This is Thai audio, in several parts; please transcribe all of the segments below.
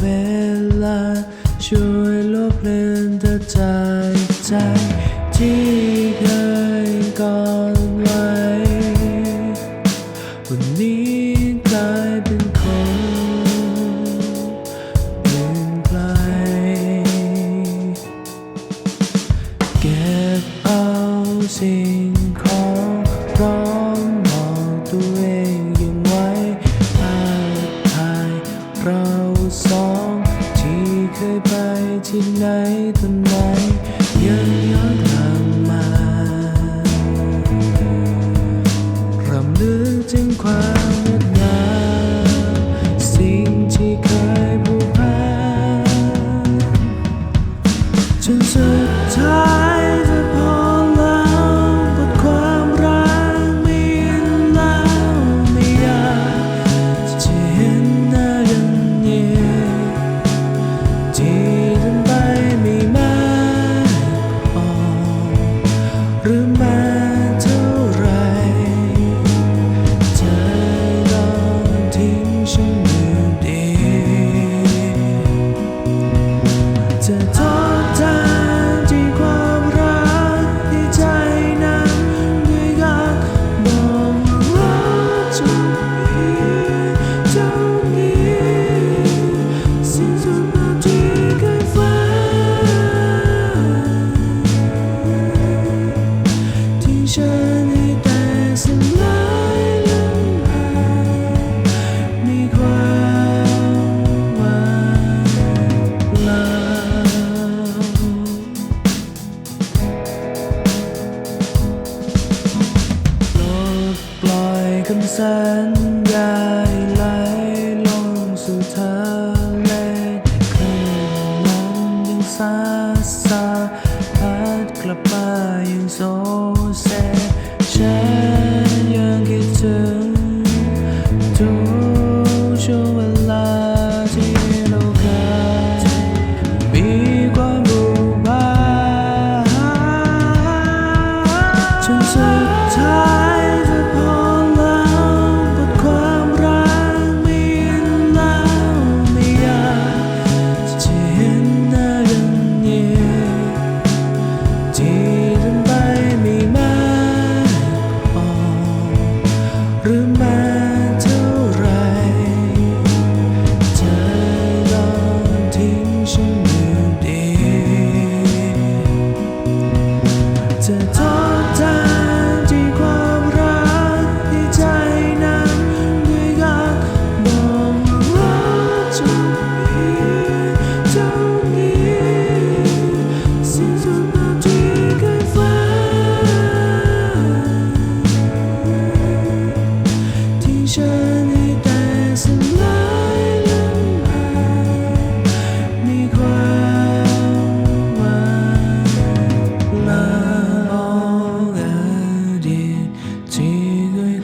เวลาช่วยลบเลือนแต่ใจใจที่ ที่ไหนตอนไหนยังย้อนกลับมารำลึกถึงความงดงามสิ่งที่เคยผูกพันจนสุดท้าย หรือไม่ เป็นสัญญาไหลลงสู่ทะเลคลื่นลมยังซาซาพัดกลับไปยังโซเซฉันยังคิดถึง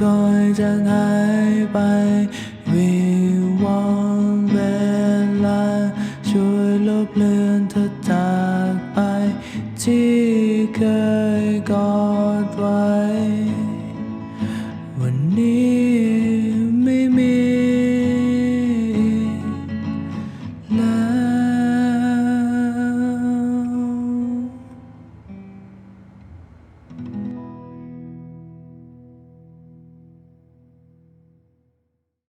คอยจะหายไป